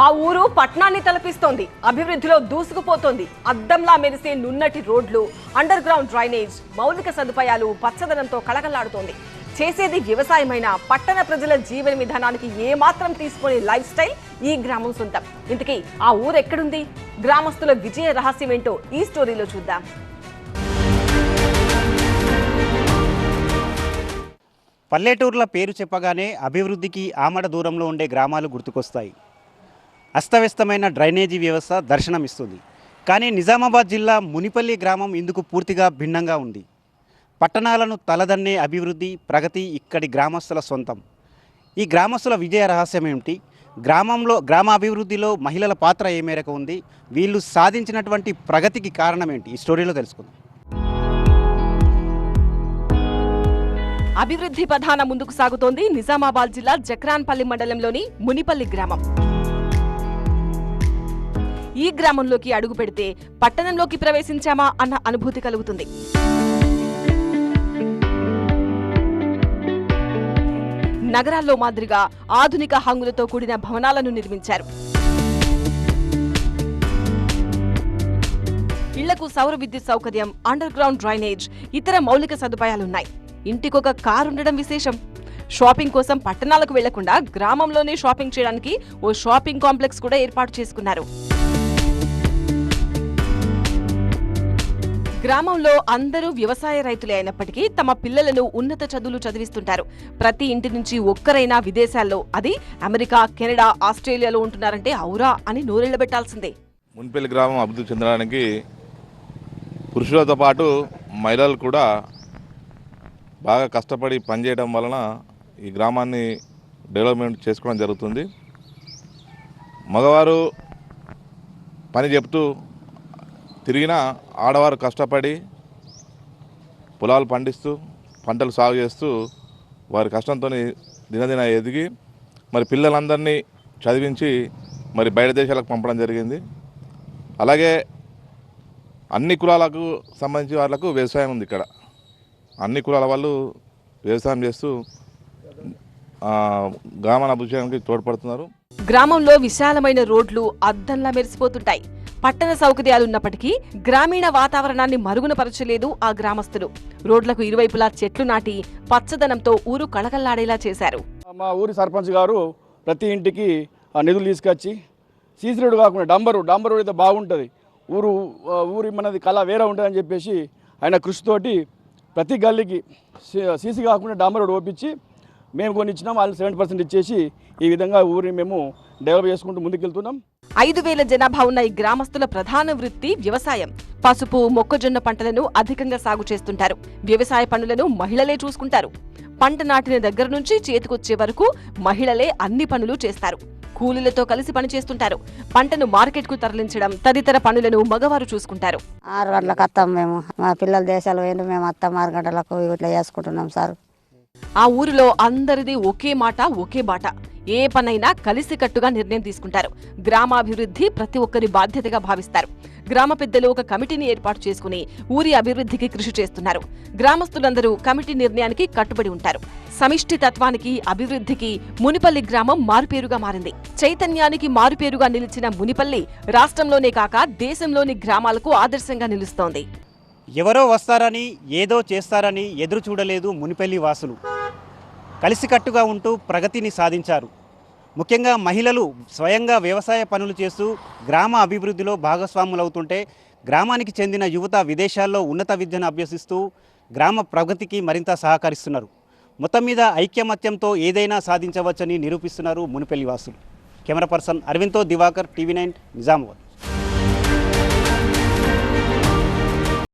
ఆ ఊరు పట్నాన్ని తలపిస్తోంది. అభివృద్ధిలో దూసుకుపోతోంది. అద్దంలా మెరిసే నున్నటి రోడ్లు అండర్ గ్రౌండ్ డ్రైనేజ్ మౌలిక సదుపాయాలు పచ్చదనంతో కళకళలాడుతోంది. చేసేది వ్యవసాయమైన పట్టణ ప్రజల జీవన విధానానికి ఏమాత్రం తీసుకునే లైఫ్ స్టైల్ ఈ గ్రామం సొంతం. ఇంతకీ ఆ ఊరు ఎక్కడుంది? గ్రామస్తుల విజయ రహస్యం ఏంటో ఈ స్టోరీలో చూద్దాం. పల్లెటూర్ల పేరు చెప్పగానే అభివృద్ధికి ఆమడ దూరంలో ఉండే గ్రామాలు గుర్తుకొస్తాయి. అస్తవ్యస్తమైన డ్రైనేజీ వ్యవస్థ దర్శనమిస్తుంది. కానీ నిజామాబాద్ జిల్లా మునిపల్లి గ్రామం ఇందుకు పూర్తిగా భిన్నంగా ఉంది. పట్టణాలను తలదన్నే అభివృద్ధి ప్రగతి ఇక్కడి గ్రామస్తుల సొంతం. ఈ గ్రామస్తుల విజయ రహస్యం ఏమిటి? గ్రామంలో గ్రామ అభివృద్ధిలో మహిళల పాత్ర ఏ మేరకు ఉంది? వీళ్ళు సాధించినటువంటి ప్రగతికి కారణం ఏంటి? ఈ స్టోరీలో తెలుసుకుందాం. అభివృద్ధి ప్రధాన ముందుకు సాగుతోంది నిజామాబాద్ జిల్లా జక్రాన్పల్లి మండలంలోని మునిపల్లి గ్రామం. ఈ గ్రామంలోకి అడుగు పెడితే పట్టణంలోకి ప్రవేశించామా అన్న అనుభూతి కలుగుతుంది. నగరాల్లో మాదిరిగా ఆధునిక హంగులతో కూడిన భవనాలను నిర్మించారు. ఇళ్ళకు సౌర విద్యుత్ సౌకర్యం అండర్ గ్రౌండ్ డ్రైనేజ్ ఇతర మౌలిక సదుపాయాలున్నాయి. ఇంటికొక కారు ఉండడం విశేషం. షాపింగ్ కోసం పట్టణాలకు వెళ్ళకుండా గ్రామంలోనే షాపింగ్ చేయడానికి ఓ షాపింగ్ కాంప్లెక్స్ కూడా ఏర్పాటు చేసుకున్నారు. గ్రామంలో అందరూ వ్యవసాయ రైతులే అయినప్పటికీ తమ పిల్లలను ఉన్నత చదువులు చదివిస్తుంటారు. ప్రతి ఇంటి నుంచి ఒక్కరైనా విదేశాల్లో అది అమెరికా కెనడా ఆస్ట్రేలియాలో ఉంటున్నారంటే ఔరా అని నూరెళ్ళబెట్టాల్సిందే మున్పల్లి గ్రామం అభివృద్ధి చెందడానికి పురుషులతో పాటు మహిళలు కూడా బాగా కష్టపడి పనిచేయడం వలన ఈ గ్రామాన్ని డెవలప్మెంట్ చేసుకోవడం జరుగుతుంది. మగవారు పని చెప్తూ తిరిగిన ఆడవారు కష్టపడి పొలాలు పండిస్తూ పంటలు సాగు చేస్తూ వారి కష్టంతో దినదిన ఎదిగి మరి పిల్లలందరినీ చదివించి మరి బయట దేశాలకు పంపడం జరిగింది. అలాగే అన్ని కులాలకు సంబంధించి వాళ్ళకు వ్యవసాయం ఉంది ఇక్కడ. అన్ని కులాల వాళ్ళు వ్యవసాయం చేస్తూ గ్రామాల గ్రామాన్ని తోడ్పడుతున్నారు. గ్రామంలో విశాలమైన రోడ్లు అద్దంలా మెరిసిపోతుంటాయి. పట్టణ సౌకర్యాలున్నప్పటికీ గ్రామీణ వాతావరణాన్ని మరుగునపరచలేదు ఆ గ్రామస్తులు. రోడ్లకు ఇరువైపులా చెట్లు నాటి పచ్చదనంతో ఊరు కళకళలాడేలా చేశారు. మా ఊరి సర్పంచ్ గారు ప్రతి ఇంటికి ఆ నిధులు తీసుకొచ్చి సీసీ రోడ్డు కాకుండా డంబరు డంబర్ రోడ్ అయితే బాగుంటుంది. ఊరు ఊరి మనది కళ వేరే ఉంటుందని చెప్పేసి ఆయన కృషితోటి ప్రతి గల్లీకి సీ- సీసీ కాకుండా డాంబర్ రోడ్ ఓపించి మేము కొన్ని ఇచ్చినాం వాళ్ళు సెవెంటీ పర్సెంట్ ఇచ్చేసి ఈ విధంగా ఊరిని మేము డెవలప్ చేసుకుంటూ ముందుకెళ్తున్నాం. ఐదు వేల జనాభా ఉన్న ఈ గ్రామస్తుల ప్రధాన వృత్తి వ్యవసాయం. పసుపు మొక్కజొన్న పంటలను అధికంగా సాగు చేస్తుంటారు. వ్యవసాయ పనులను మహిళలే చూసుకుంటారు. పంట నాటిన దగ్గర నుంచి చేతికొచ్చే వరకు మహిళలే అన్ని పనులు చేస్తారు. కూలీలతో కలిసి పనిచేస్తుంటారు పంటను మార్కెట్కు తరలించడం తదితర పనులను మగవారు చూసుకుంటారు. ఆరు గంటలకు వస్తాం మేము. మా పిల్లల దేశాలు పోయిండు మేము వస్తాం ఆరు గంటలకు ఇట్లా చేసుకుంటున్నాం సార్. ఆ ఊరిలో అందరిది ఒకే మాట ఒకే బాట. ఏ పనైనా కలిసికట్టుగా నిర్ణయం తీసుకుంటారు. గ్రామాభివృద్ధి ప్రతి ఒక్కరి బాధ్యతగా భావిస్తారు. గ్రామ పెద్దలు ఒక కమిటీని ఏర్పాటు చేసుకుని ఊరి అభివృద్ధికి కృషి చేస్తున్నారు. గ్రామస్తులందరూ కమిటీ నిర్ణయానికి కట్టుబడి ఉంటారు. సమిష్టి తత్వానికి అభివృద్ధికి మునిపల్లి గ్రామం మారుపేరుగా మారింది. చైతన్యానికి మారుపేరుగా నిలిచిన మునిపల్లి రాష్ట్రంలోనే కాక దేశంలోని గ్రామాలకు ఆదర్శంగా నిలుస్తోంది. ఎవరో వస్తారని ఏదో చేస్తారని ఎదురు చూడలేదు మునిపల్లి వాసులు. కలిసికట్టుగా ఉంటూ ప్రగతిని సాధించారు. ముఖ్యంగా మహిళలు స్వయంగా వ్యవసాయ పనులు చేస్తూ గ్రామ అభివృద్ధిలో భాగస్వాములవుతుంటే గ్రామానికి చెందిన యువత విదేశాల్లో ఉన్నత విద్యను అభ్యసిస్తూ గ్రామ ప్రగతికి మరింత సహకరిస్తున్నారు. మొత్తం మీద ఐక్యమత్యంతో ఏదైనా సాధించవచ్చని నిరూపిస్తున్నారు మునిపల్లి వాసులు. కెమెరా పర్సన్ అరవింద్తో దివాకర్ టీవీ నైన్ నిజామాబాద్.